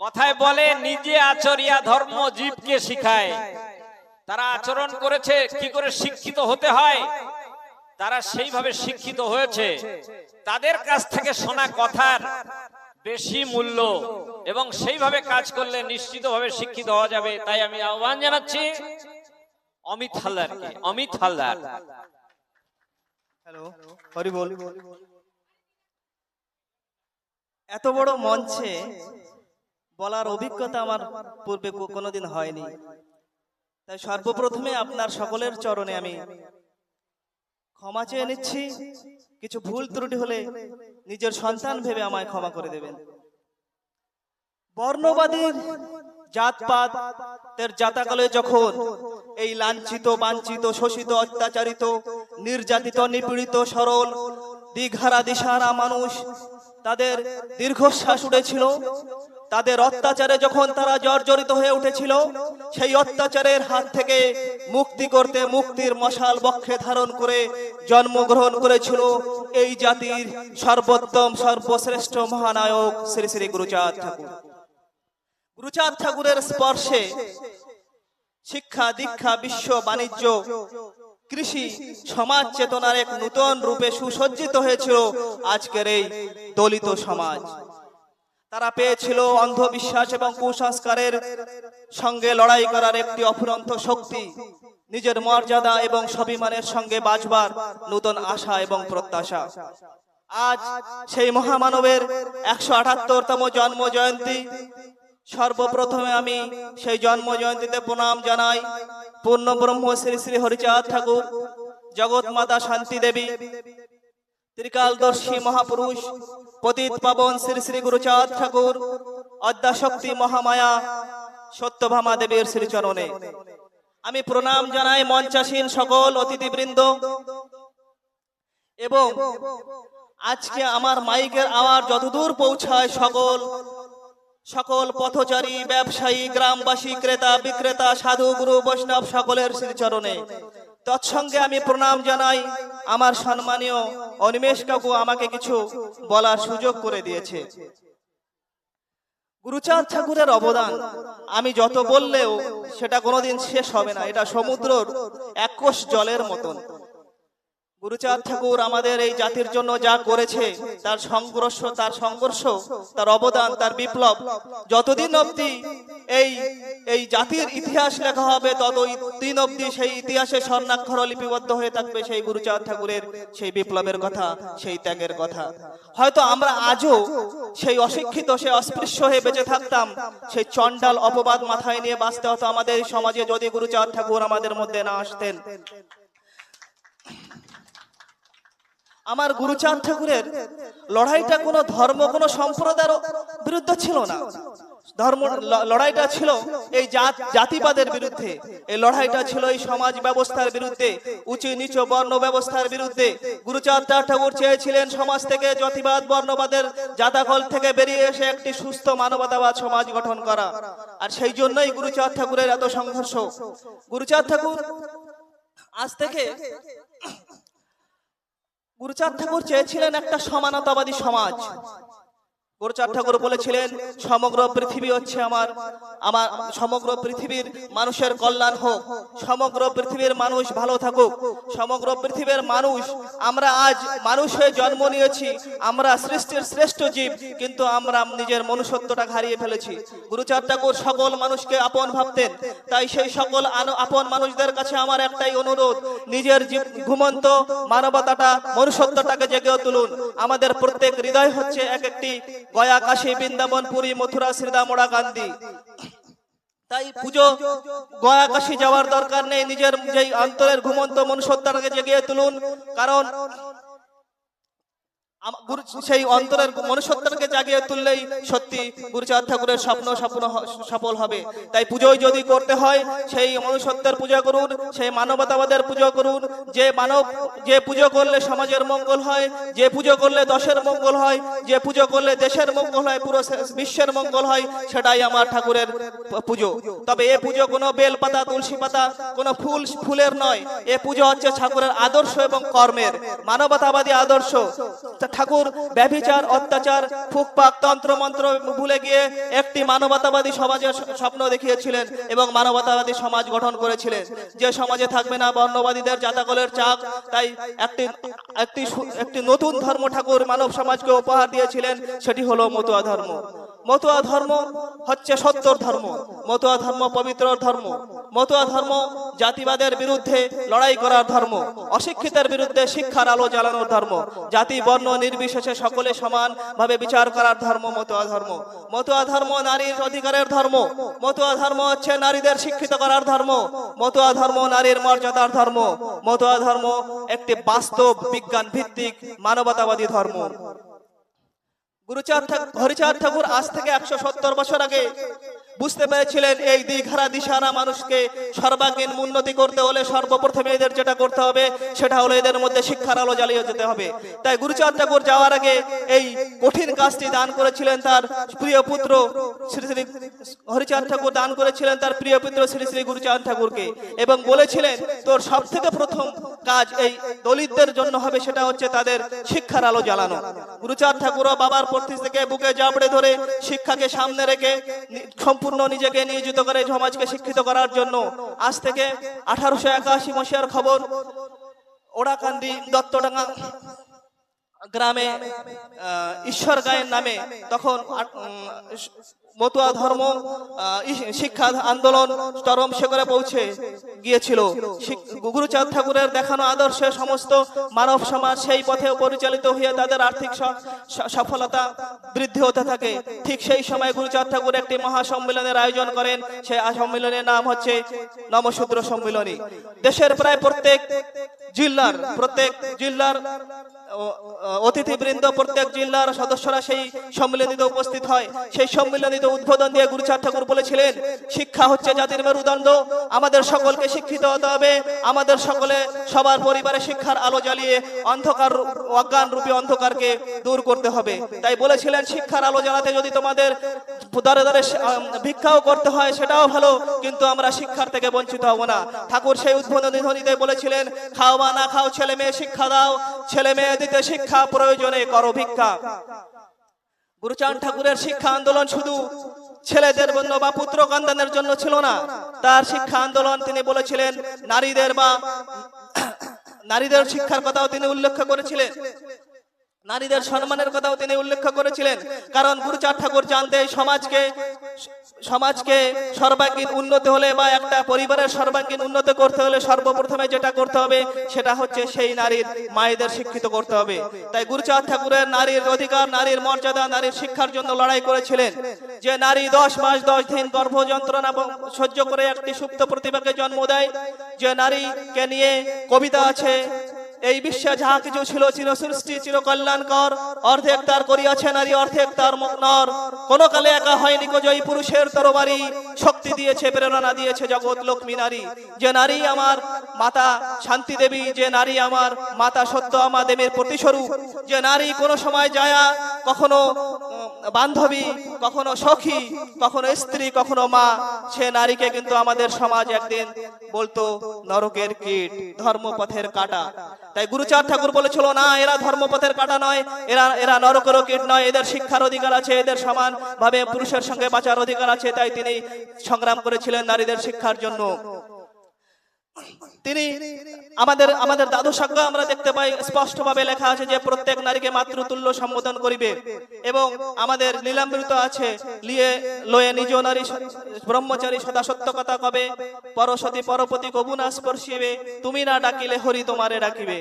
কথায় বলে, নিজে আচরিয়া ধর্ম জীবকে শিখায়। তারা আচরণ করেছে, কি করে শিক্ষিত হতে হয়? তারা সেইভাবে শিক্ষিত হয়েছে। তাদের কাছ থেকে শোনা কথার বেশি মূল্য এবং সেইভাবে কাজ করলে নিশ্চিতভাবে শিক্ষিত হওয়া যাবে। তাই আমি আহ্বান জানাচ্ছি অমিত হালদারকে। অমিত হালদার। এত বড় মঞ্চে বলার অভিজ্ঞতা আমার পূর্বে কোনোদিন হয়নি। তাই সর্বপ্রথমে আপনার সকলের চরণে আমি ক্ষমা চেয়ে নিচ্ছি। কিছু ভুল ত্রুটি হলে নিজের সন্তান ভেবে আমায় ক্ষমা করে দেবেন। বর্ণবাদীর জাতপাত তের জাতাকালে যখন এই লাঞ্ছিত, বাঞ্ছিত, শোষিত, অত্যাচারিত, নির্যাতিত, নিপীড়িত, সরল, দিঘারা, দিশারা মানুষ তাদের দীর্ঘশ্বাস উঠেছিল তাদের অত্যাচারে যখন তারা জর্জরিত হয়ে উঠেছিল, সেই অত্যাচারের হাত থেকে মুক্তি করতে মুক্তির মশাল বক্ষে ধারণ করে জন্মগ্রহণ করেছিল এই জাতির সর্বোত্তম, সর্বশ্রেষ্ঠ মহানায়ক শ্রী শ্রী গুরুচাঁদ ঠাকুর। গুরুচাঁদ ঠাকুরের স্পর্শে শিক্ষা, দীক্ষা, বিশ্ব বাণিজ্য, কৃষি, সমাজ চেতনার এক নূতন রূপে সুসজ্জিত হয়েছিল আজকের এই দলিত সমাজ। তারা পেয়েছিল অন্ধবিশ্বাস এবং কুসংস্কারের সঙ্গে লড়াই করার একটি অফুরন্ত শক্তি। নিজের মর্যাদা এবং স্বাভিমানের সঙ্গে বাঁচবার নূতন আশা এবং প্রত্যাশা। আজ সেই মহামানবের একশো আটাত্তরতম জন্ম জয়ন্তী সর্বপ্রথমে আমি সেই জন্ম জয়ন্তীতে প্রণাম জানাই পূর্ণ ব্রহ্ম শ্রী শ্রী হরিচাঁদ ঠাকুর জগৎ মাতা শান্তি দেবী ত্রিকালদর্শী মহাপুরুষ, পতিত পাবন শ্রী শ্রী গুরুচাঁদ ঠাকুর, অদ্যাশক্তি মহামায়া, সত্যভামা দেবীর শ্রীচরণে। আমি প্রণাম জানাই মঞ্চাসীন সকল অতিথিবৃন্দ। এবং আজকে আমার মাইকের আওয়াজ যতদূর পৌঁছায় সকল সকল পথচারী, ব্যবসায়ী, গ্রামবাসী, ক্রেতা, বিক্রেতা সাধু গুরু বৈষ্ণব সকলের শ্রীচরণে। তৎসঙ্গে আমি প্রণাম জানাই। আমার সম্মানীয় অনিমেষ কাকু আমাকে কিছু বলার সুযোগ করে দিয়েছে। গুরুচাঁদ ঠাকুরের অবদান, আমি যত বললেও সেটা কোনোদিন শেষ হবে না। এটা সমুদ্রর একশ জলের মতন। গুরুচাঁদ ঠাকুর আমাদের এই জাতির জন্য যা করেছে, তার সংঘর্ষ তার সংঘর্ষ, তার অবদান, তার বিপ্লব, যতদিন অবধি এই এই জাতির ইতিহাস লেখা হবে তত দিন অবধি সেই ইতিহাসে স্বর্ণাক্ষর লিপিবদ্ধ হয়ে থাকবে সেই গুরুচাঁদ ঠাকুরের সেই বিপ্লবের কথা, সেই ত্যাগের কথা। হয়তো আমরা আজও সেই অশিক্ষিত সে অস্পৃশ্য হয়ে বেঁচে থাকতাম, সেই চণ্ডাল অপবাদ মাথায় নিয়ে বাঁচতে হতো আমাদের সমাজে যদি গুরুচাঁদ ঠাকুর আমাদের মধ্যে না আসতেন। আমার গুরুচাঁদ ঠাকুরের লড়াইটা কোনো ধর্ম, কোনো সম্প্রদায়ের বিরুদ্ধে ছিল না। ধর্ম, লড়াইটা ছিল এই জাত, জাতিবাদের বিরুদ্ধে। এই লড়াইটা ছিল এই সমাজ ব্যবস্থার বিরুদ্ধে, উঁচু নিচু বর্ণ ব্যবস্থার বিরুদ্ধে। গুরুচাঁদ ঠাকুর চেয়েছিলেন সমাজ থেকে জাতিবাদ, বর্ণবাদের জাতাকল থেকে বেরিয়ে এসে একটি সুস্থ মানবতাবাদ সমাজ গঠন করা। আর সেই জন্যই গুরুচাঁদ ঠাকুরের এত সংঘর্ষ। গুরুচাঁদ ঠাকুর আজ থেকে গুরুচাঁদ ঠাকুর চেয়েছিলেন একটা সমানতাবাদী সমাজ। গুরুচাঁদ ঠাকুর বলেছিলেন, সমগ্র পৃথিবী হচ্ছে আমার। আমার, সমগ্র পৃথিবীর মানুষের কল্যাণ হোক, সমগ্র পৃথিবীর মানুষ ভালো থাকুক, সমগ্র পৃথিবীর মানুষ, আমরা আজ মানুষ হয়ে জন্ম নিয়েছি, আমরা সৃষ্টির শ্রেষ্ঠ জীব, কিন্তু আমরা নিজের মনুষ্যত্বটা হারিয়ে ফেলেছি। গুরুচাঁদ ঠাকুর সকল মানুষকে আপন ভাবতেন, তাই সেই সকল আপন মানুষদের কাছে আমার একটাই অনুরোধ, নিজের ঘুমন্ত মানবতাটা, মনুষ্যত্বটাকে জেগেও তুলুন। আমাদের প্রত্যেক হৃদয় হচ্ছে এক একটি গয়া কাশী বৃন্দাবন, পুরী, মথুরা শ্রীদামোড়া গান্ধী। তাই পুজো গয়া কাশি যাওয়ার দরকার নেই। নিজের যেই অন্তরের ঘুমন্ত মনুষ্যত্বটাকে জেগিয়ে তুলুন। কারণ সেই অন্তরের মনুষ্যত্বকে জাগিয়ে তুললেই সত্যি গুরুচাঁদ ঠাকুরের স্বপ্ন স্বপ্ন সফল হবে। তাই পুজোয় যদি করতে হয়, সেই মনুষ্যত্বের পূজা করুন, সেই মানবতাবাদের পুজো করুন। যে মানব, যে পুজো করলে সমাজের মঙ্গল হয়, যে পুজো করলে দশের মঙ্গল হয়, যে পুজো করলে দেশের মঙ্গল হয়, পুরো বিশ্বের মঙ্গল হয়, সেটাই আমার ঠাকুরের পুজো। তবে এ পুজো কোনো বেল পাতা, তুলসী পাতা, কোনো ফুল, ফুলের নয়। এ পুজো হচ্ছে ঠাকুরের আদর্শ এবং কর্মের। মানবতাবাদী আদর্শ। ঠাকুর, ব্যভিচার, অত্যাচার, ফুকপাক তন্ত্র মন্ত্র ভুলে গিয়ে একটি মানবতাবাদী সমাজের স্বপ্ন দেখিয়েছিলেন এবং মানবতাবাদী সমাজ গঠন করেছিলেন। যে সমাজে থাকবে না বর্ণবাদীদের জাতাকলের চাপ তাই একটি একটি একটি নতুন ধর্ম ঠাকুর মানব সমাজকে উপহার দিয়েছিলেন, সেটি হলো মতুয়া ধর্ম। মতুয়া ধর্ম হচ্ছে সত্যর ধর্ম, মতুয়া ধর্ম পবিত্র ধর্ম, মতুয়া ধর্ম জাতিবাদের বিরুদ্ধে লড়াই করার ধর্ম, অশিক্ষিতের বিরুদ্ধে শিক্ষার আলো জ্বালানোর ধর্ম, জাতি, বর্ণ, নির্বিশেষে সকলে সমান ভাবে বিচার করার ধর্ম, মতুয়া ধর্ম মতুয়া ধর্ম নারীর অধিকারের ধর্ম, মতুয়া ধর্ম হচ্ছে নারীদের শিক্ষিত করার ধর্ম, মতুয়া ধর্ম নারীর মর্যাদার ধর্ম, মতুয়া ধর্ম একটি বাস্তব বিজ্ঞান ভিত্তিক মানবতাবাদী ধর্ম। গুরুচাঁদ হরিচাঁদ ঠাকুর আজ থেকে একশো সত্তর বছর আগে বুঝতে পেরেছিলেন এই দিঘারা দিশারা মানুষকে সর্বাঙ্গীন উন্নতি করতে হলে সর্বপ্রথমে এদের যেটা করতে হবে, সেটা হলো এদের মধ্যে শিক্ষার আলো জ্বালিয়ে যেতে হবে। তাই গুরুচাঁদ ঠাকুর যাওয়ার আগে এই কঠিন কাজটি দান করেছিলেন তার প্রিয় পুত্র শ্রী শ্রী হরিচাঁদ ঠাকুর, দান করেছিলেন তার প্রিয় পুত্র শ্রী শ্রী গুরুচাঁদ ঠাকুরকে এবং বলেছিলেন, তোর সব থেকে প্রথম কাজ এই দলিতদের জন্য হবে সেটা হচ্ছে তাদের শিক্ষার আলো জ্বালানো। গুরুচাঁদ ঠাকুরও বাবার প্রতি থেকে বুকে জাবড়ে ধরে শিক্ষাকে সামনে রেখে নি- সম্পূর্ণ নিজেকে নিয়োজিত করে সমাজকে শিক্ষিত করার জন্য আজ থেকে আঠারোশো একাশি মশিয়ার খবর ওড়াকান্দি দত্তডাঙ্গা গ্রামে ঈশ্বর গায়ের নামে তখন মতুয়া ধর্ম শিক্ষা আন্দোলন চরম শিখরে পৌঁছে গিয়েছিল। গুরুচাঁদ ঠাকুরের দেখানো আদর্শে সমস্ত মানব সমাজ সেই পথে পরিচালিত হয়ে তাদের আর্থিক সফলতা বৃদ্ধি হতে থাকে। ঠিক সেই সময় গুরুচাঁদ ঠাকুর একটি মহাসম্মেলনের আয়োজন করেন। সেই সম্মেলনের নাম হচ্ছে নমশূদ্র সম্মেলনী। দেশের প্রায় প্রত্যেক জিল্লার প্রত্যেক জিল্লার অতিথিবৃন্দ প্রত্যেক জিল্লার সদস্যরা সেই সম্মিলনীতে উপস্থিত হয়। সেই সম্মিলনীতে উদ্বোধন দিয়ে গুরুচাঁদ ঠাকুর বলেছিলেন, শিক্ষা হচ্ছে জাতির মেরুদণ্ড। আমাদের সকলকে শিক্ষিত হতে হবে। আমাদের সকলে সবার পরিবারে শিক্ষার আলো জ্বালিয়ে অন্ধকার অজ্ঞান রূপী অন্ধকারকে দূর করতে হবে। তাই বলেছিলেন, শিক্ষার আলো জ্বালাতে যদি তোমাদের দারে দারে ভিক্ষাও করতে হয়, সেটাও ভালো, কিন্তু আমরা শিক্ষার থেকে বঞ্চিত হব না। ঠাকুর সেই উদ্বোধনী ধ্বনিতে বলেছিলেন, খাও বা না খাও, ছেলে মেয়ে শিক্ষা দাও। ছেলে মেয়ে দিতে শিক্ষা প্রয়োজনে করো ভিক্ষা। গুরুচাঁদ ঠাকুরের শিক্ষা আন্দোলন শুধু ছেলেদের জন্য বা পুত্র কন্যাদের জন্য ছিল না, তার শিক্ষা আন্দোলন তিনি বলেছিলেন, নারীদের বা নারীদের শিক্ষার কথাও তিনি উল্লেখ করেছিলেন। নারীদের সম্মানের কথাও তিনি উল্লেখ করেছিলেন। কারণ গুরুচাঁদ ঠাকুর জানতে সমাজকে সমাজকে সর্বাঙ্গীন উন্নতি হলে বা একটা পরিবারের সর্বাঙ্গীন উন্নত করতে হলে সর্বপ্রথমে যেটা করতে হবে, সেটা হচ্ছে সেই নারীর, মায়েদের শিক্ষিত করতে হবে। তাই গুরুচাঁদ ঠাকুরের নারীর অধিকার, নারীর মর্যাদা, নারীর শিক্ষার জন্য লড়াই করেছিলেন। যে নারী দশ মাস, দশ দিন গর্ভ যন্ত্রণা সহ্য করে একটি সুপ্ত প্রতিভাকে জন্ম দেয়, যে নারীকে নিয়ে কবিতা আছে এই বিশ্বে যাহা কিছু ছিল চির সৃষ্টি, চির কল্যাণকর। অর্ধেক তার করিয়াছে নারী, অর্ধেক তার নর কোন কালে একা হয়নি কো জয়ী পুরুষের তরবারি। শক্তি দিয়েছে, প্রেরণা দিয়েছে জগৎ লক্ষ্মী নারী। যে নারী আমার মাতা শান্তি দেবী, যে নারী আমার মাতা সত্য আমা দেবীর প্রতিস্বরূপ। যে নারী কোনো সময় যায়া কখনো বান্ধবী, কখনো সখী, কখনো স্ত্রী, কখনো মা, সে নারীকে কিন্তু আমাদের সমাজ একদিন বলতো, নরকের কীট, ধর্মপথের কাটা। তাই গুরুচার ঠাকুর বলেছিল, না, এরা ধর্মপথের কাটা নয়। এরা এরা নরকর কীট নয়। এদের শিক্ষার অধিকার আছে, এদের সমান ভাবে পুরুষের সঙ্গে বাঁচার অধিকার আছে। তাই তিনি সংগ্রাম করেছিলেন নারীদের শিক্ষার জন্য। তিনি আমাদের আমাদের দাদু সাক্ষ্য আমরা দেখতে পাই স্পষ্ট ভাবে লেখা আছে যে প্রত্যেক নারীকে মাতৃতুল্য সম্বোধন করিবে এবং আমাদের নীলামৃত আছে, লিয়ে লয়ে নিজ নারী ব্রহ্মচারী সদা সত্য কথা কবে পরসতী পরপতি কবু না স্পর্শিবে, তুমি না ডাকিলে হরি তোমারে ডাকিবে।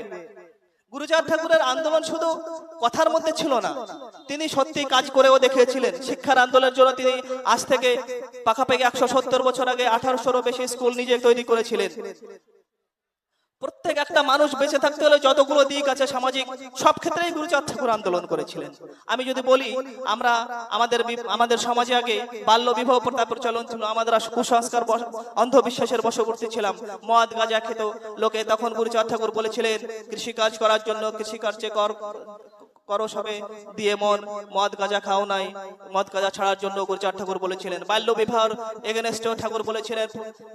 গুরুচাঁদ ঠাকুরের আন্দোলন শুধু কথার মধ্যে ছিল না, তিনি সত্যি কাজ করেও দেখিয়েছিলেন। শিক্ষার আন্দোলনের জন্য তিনি আজ থেকে পাখাপাখি একশো সত্তর বছর আগে আঠারোশোরও বেশি স্কুল নিজে তৈরি করেছিলেন। প্রত্যেক একটা মানুষ বেঁচে থাকতে হলে যতগুলো দিক আছে সামাজিক, সব ক্ষেত্রেই গুরুচাঁদ ঠাকুর আন্দোলন করেছিলেন। আমি যদি বলি, আমরা আমাদের আমাদের সমাজে আগে বাল্য বিবাহ প্রথা প্রচলন ছিল, আমাদের কুসংস্কার বশ- অন্ধবিশ্বাসের বশবর্তী ছিলাম। মদ, গাঁজা খেত লোকে। তখন গুরুচাঁদ ঠাকুর বলেছিলেন, কৃষিকাজ করার জন্য কৃষিকার্যে কর করো সবে, দিয়ে মন মদ গাঁজা খাও নাই। মদ গাঁজা ছাড়ার জন্য গুরুচাঁদ ঠাকুর বলেছিলেন। বাল্য বিবাহ এগেনেস্ট ঠাকুর বলেছিলেন,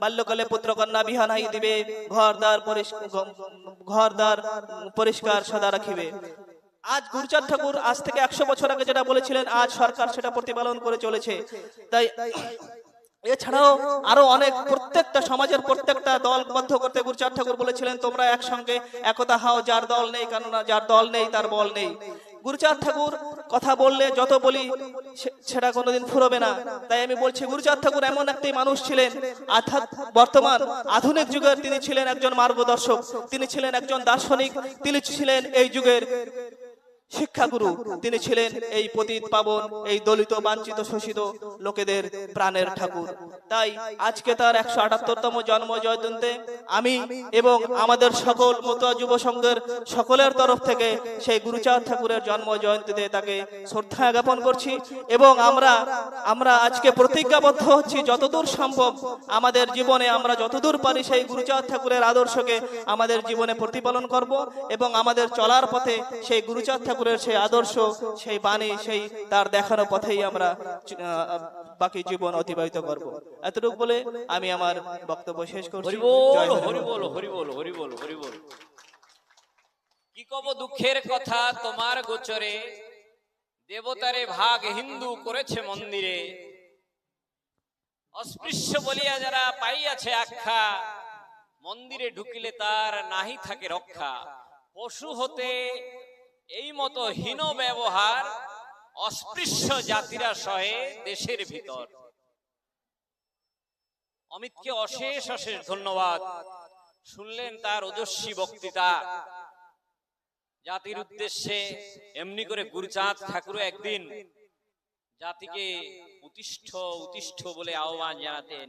বাল্যকালে পুত্রকন্যা বিহানাই দিবে ঘর দ্বার পরিষ্কার ঘর দ্বার পরিষ্কার সদা রাখিবে। আজ গুরুচাঁদ ঠাকুর আজ থেকে একশো বছর আগে যেটা বলেছিলেন, আজ সরকার সেটা প্রতিপালন করে চলেছে। তাই এছাড়াও আরও অনেক প্রত্যেকটা সমাজের প্রত্যেকটা দলবদ্ধ করতে গুরুচাঁদ ঠাকুর বলেছিলেন, তোমরা একসঙ্গে একতা হাও, যার দল নেই কেননা যার দল নেই তার বল নেই। গুরুচাঁদ ঠাকুর কথা বললে যত বলি সেটা কোনোদিন ফুরবে না। তাই আমি বলছি, গুরুচাঁদ ঠাকুর এমন একটি মানুষ ছিলেন, অর্থাৎ বর্তমান আধুনিক যুগের তিনি ছিলেন একজন মার্গদর্শক, তিনি ছিলেন একজন দার্শনিক, তিনি ছিলেন এই যুগের শিক্ষাগুরু তিনি ছিলেন এই পতিত পাবন, এই দলিত বাঞ্ছিত শোষিত লোকেদের প্রাণের ঠাকুর। তাই আজকে তার একশো আটাত্তরতম জন্ম জয়ন্তী। আমি এবং আমাদের সকল মতুয়া যুব সংঘের সকলের তরফ থেকে সেই গুরুচাঁদ ঠাকুরের জন্ম জয়ন্তীতে তাকে শ্রদ্ধা জ্ঞাপন করছি এবং আমরা আমরা আজকে প্রতিজ্ঞাবদ্ধ হচ্ছি যতদূর সম্ভব আমাদের জীবনে, আমরা যতদূর পারি সেই গুরুচাঁদ ঠাকুরের আদর্শকে আমাদের জীবনে প্রতিপালন করব এবং আমাদের চলার পথে সেই গুরুচাঁদ ঠাকুরের সেই আদর্শ সেই বাণী সেই তার দেখানো পথেই আমরা বাকি জীবন অতিবাহিত করব। এতটুকু বলে আমি আমার বক্তব্য শেষ করছি। কি কব দুঃখের কথা তোমার গোচরে? দেবতারে ভাগ হিন্দু করেছে মন্দিরে। অস্পৃশ্য বলিয়া যারা পাইয়াছে আখ্যা মন্দিরে ঢুকিলে তার নাহি থাকে রক্ষা। পশু হতে এই মতো হীন ব্যবহার অস্পৃশ্য জাতিরা সহে দেশের ভিতর। অমিতকে অশেষ অশেষ ধন্যবাদ। শুনলেন তার ওজস্বী বক্তৃতা। জাতির উদ্দেশ্যে এমনি করে গুরুচাঁদ ঠাকুর একদিন জাতিকে উতিষ্ঠ উতিষ্ঠ বলে আহ্বান জানাতেন।